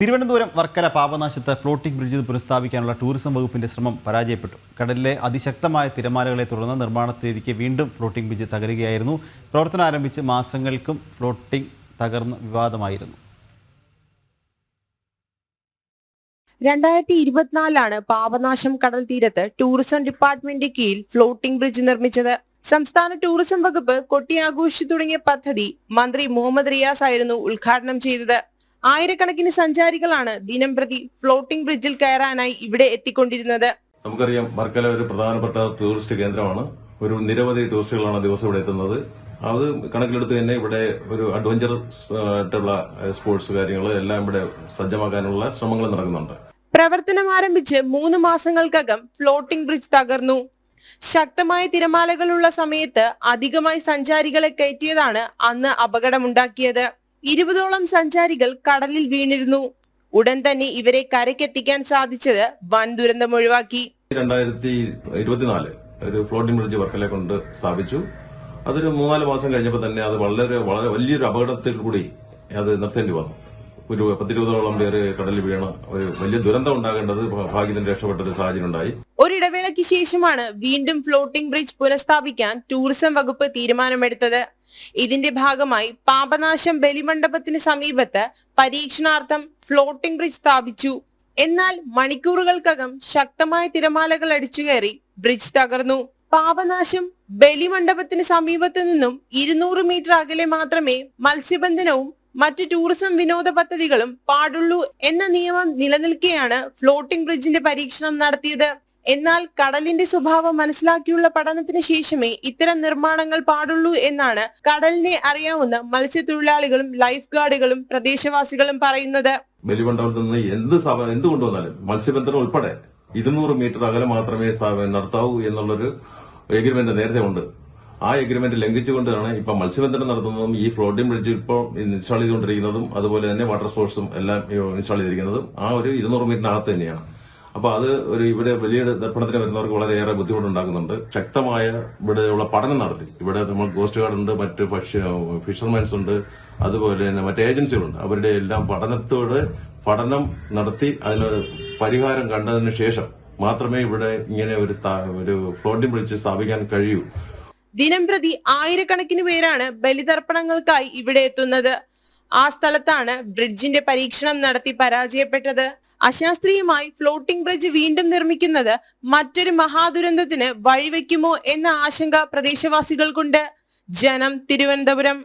തിരുവനന്തപുരം വർക്കല പാപനാശത്ത് floating bridge പുനഃസ്ഥാപിക്കാനുള്ള tourism വകുപ്പിന്റെ ശ്രമം പരാജയപ്പെട്ടു. കടലിലെ അതിശക്തമായ തിരമാലകളെ തുടർന്ന് നിർമ്മാണത്തിലേക്ക് വീണ്ടും ഫ്ലോട്ടിംഗ് ബ്രിഡ്ജ് തകരുകയായിരുന്നു. പ്രവർത്തനം ആരംഭിച്ച് മാസങ്ങൾക്കും ഫ്ലോട്ടിംഗ് തകർന്ന് വിവാദമായിരുന്നു. രണ്ടായിരത്തി ഇരുപത്തിനാലാണ് പാപനാശം കടൽ തീരത്ത് ടൂറിസം ഡിപ്പാർട്ട്മെന്റ് കീഴിൽ ഫ്ലോട്ടിംഗ് ബ്രിഡ്ജ് നിർമ്മിച്ചത്. സംസ്ഥാന ടൂറിസം വകുപ്പ് കൊട്ടിയാഘോഷിച്ചു തുടങ്ങിയ പദ്ധതി മന്ത്രി മുഹമ്മദ് റിയാസ് ആയിരുന്നു ഉദ്ഘാടനം ചെയ്തത്. ആയിരക്കണക്കിന് സഞ്ചാരികളാണ് ദിനം പ്രതി ഫ്ലോട്ടിംഗ് ബ്രിഡ്ജിൽ കയറാനായി ഇവിടെ എത്തിക്കൊണ്ടിരുന്നത്. നമുക്കറിയാം വർക്കല ഒരു പ്രധാനപ്പെട്ട ടൂറിസ്റ്റ് കേന്ദ്രമാണ്. ഒരു നിരവധി ടൂറിസ്റ്റുകളാണ് ദിവസം ഇവിടെ എത്തുന്നത്. അത് കണക്കിലെടുത്ത് തന്നെ ഇവിടെ ഒരു അഡ്വഞ്ചർ ആയിട്ടുള്ള സ്പോർട്സ് കാര്യങ്ങൾ എല്ലാം ഇവിടെ സജ്ജമാക്കാനുള്ള ശ്രമങ്ങൾ നടക്കുന്നുണ്ട്. പ്രവർത്തനം ആരംഭിച്ച് മൂന്ന് മാസങ്ങൾക്കകം ഫ്ലോട്ടിംഗ് ബ്രിഡ്ജ് തകർന്നു. ശക്തമായ തിരമാലകളുള്ള സമയത്ത് അധികമായി സഞ്ചാരികളെ കയറ്റിയതാണ് അന്ന് അപകടമുണ്ടാക്കിയത്. ഇരുപതോളം സഞ്ചാരികൾ കടലിൽ വീണിരുന്നു. ഉടൻ തന്നെ ഇവരെ കരയ്ക്കെത്തിക്കാൻ സാധിച്ചത് വൻ ദുരന്തം ഒഴിവാക്കി. രണ്ടായിരത്തി ഇരുപത്തിനാല് ഒരു ഫ്ലോട്ടിംഗ് ബ്രിഡ്ജ് വർക്കലെ കൊണ്ട് സ്ഥാപിച്ചു. അതൊരു മൂന്നാൽ മാസം കഴിഞ്ഞപ്പോൾ തന്നെ അത് വളരെ വളരെ വലിയൊരു അപകടത്തിൽ കൂടി അത് നിർത്തേണ്ടി വന്നു. ഒരു പത്തിരുപതോളം പേര് കടലിൽ വീണ് ഒരു വലിയ ദുരന്തം ഉണ്ടാകേണ്ടത് ഭാഗ്യത്തിന് രക്ഷപ്പെട്ട ഒരു സാഹചര്യം ഉണ്ടായി ഒരിടവേളയ്ക്ക് ശേഷമാണ് വീണ്ടും ഫ്ലോട്ടിംഗ് ബ്രിഡ്ജ് പുനഃസ്ഥാപിക്കാൻ ടൂറിസം വകുപ്പ് തീരുമാനമെടുത്തത്. ഇതിന്റെ ഭാഗമായി പാപനാശം ബലിമണ്ഡപത്തിന് സമീപത്ത് പരീക്ഷണാർത്ഥം ഫ്ലോട്ടിംഗ് ബ്രിഡ്ജ് സ്ഥാപിച്ചു. എന്നാൽ മണിക്കൂറുകൾക്കകം ശക്തമായ തിരമാലകൾ അടിച്ചുകയറി ബ്രിഡ്ജ് തകർന്നു. പാപനാശം ബലിമണ്ഡപത്തിന് സമീപത്ത് നിന്നും ഇരുന്നൂറ് മീറ്റർ അകലെ മാത്രമേ മത്സ്യബന്ധനവും മറ്റ് ടൂറിസം വിനോദ പദ്ധതികളും പാടുള്ളൂ എന്ന നിയമം നിലനിൽക്കെയാണ് ഫ്ലോട്ടിംഗ് ബ്രിഡ്ജിന്റെ പരീക്ഷണം നടത്തിയത്. എന്നാൽ കടലിന്റെ സ്വഭാവം മനസ്സിലാക്കിയുള്ള പഠനത്തിന് ശേഷമേ ഇത്തരം നിർമ്മാണങ്ങൾ പാടുള്ളൂ എന്നാണ് കടലിനെ അറിയാവുന്ന മത്സ്യത്തൊഴിലാളികളും ലൈഫ് ഗാർഡുകളും പ്രദേശവാസികളും പറയുന്നത്. ബലിമണ്ഡലത്തിൽ നിന്ന് എന്ത് സ്ഥാപനം എന്ത് കൊണ്ടുവന്നാലും മത്സ്യബന്ധനം ഉൾപ്പെടെ ഇരുന്നൂറ് മീറ്റർ അകലെ മാത്രമേ നടത്താവൂ എന്നുള്ളൊരു എഗ്രിമെന്റ് നേരത്തെ ഉണ്ട്. ആ എഗ്രിമെന്റ് ലംഘിച്ചുകൊണ്ടാണ് ഇപ്പൊ മത്സ്യബന്ധനം നടത്തുന്നതും ഈ ഫ്ലോട്ടിംഗ് ബ്രിഡ്ജ് ഇപ്പോൾ ഇൻസ്റ്റാൾ ചെയ്തുകൊണ്ടിരിക്കുന്നതും അതുപോലെ തന്നെ വാട്ടർ സ്പോർട്സും എല്ലാം ഇൻസ്റ്റാൾ ചെയ്തിരിക്കുന്നതും ആ ഒരു ഇരുന്നൂറ് മീറ്ററിനകത്ത് തന്നെയാണ്. അപ്പൊ അത് ഒരു ഇവിടെ വലിയ ദർപ്പണത്തിന് വരുന്നവർക്ക് വളരെയേറെ ബുദ്ധിമുട്ടുണ്ടാക്കുന്നുണ്ട്. ശക്തമായ ഇവിടെയുള്ള പഠനം നടത്തി. ഇവിടെ നമ്മൾ കോസ്റ്റ് ഗാർഡ് ഉണ്ട് മറ്റ് പക്ഷി ഫിഷർമാൻസ് ഉണ്ട് അതുപോലെ തന്നെ മറ്റ് ഏജൻസികളുണ്ട് അവരുടെ എല്ലാം പഠനത്തോട് പഠനം നടത്തി അതിനൊരു പരിഹാരം കണ്ടതിന് ശേഷം മാത്രമേ ഇവിടെ ഇങ്ങനെ ഒരു ഒരു ഫ്ലോട്ടിംഗ് ബ്രിഡ്ജ് സ്ഥാപിക്കാൻ കഴിയൂ. ദിനം പ്രതി ആയിരക്കണക്കിന് പേരാണ് ബലിതർപ്പണങ്ങൾക്കായി ഇവിടെ എത്തുന്നത്. ആ സ്ഥലത്താണ് ബ്രിഡ്ജിന്റെ പരീക്ഷണം നടത്തി പരാജയപ്പെട്ടത്. അശാസ്ത്രീയമായി ഫ്ലോട്ടിംഗ് ബ്രിഡ്ജ് വീണ്ടും നിർമ്മിക്കുന്നത് മറ്റൊരു മഹാദുരന്തത്തിന് വഴിവെക്കുമോ എന്ന ആശങ്ക പ്രദേശവാസികൾക്കുണ്ട്. ജനം തിരുവനന്തപുരം.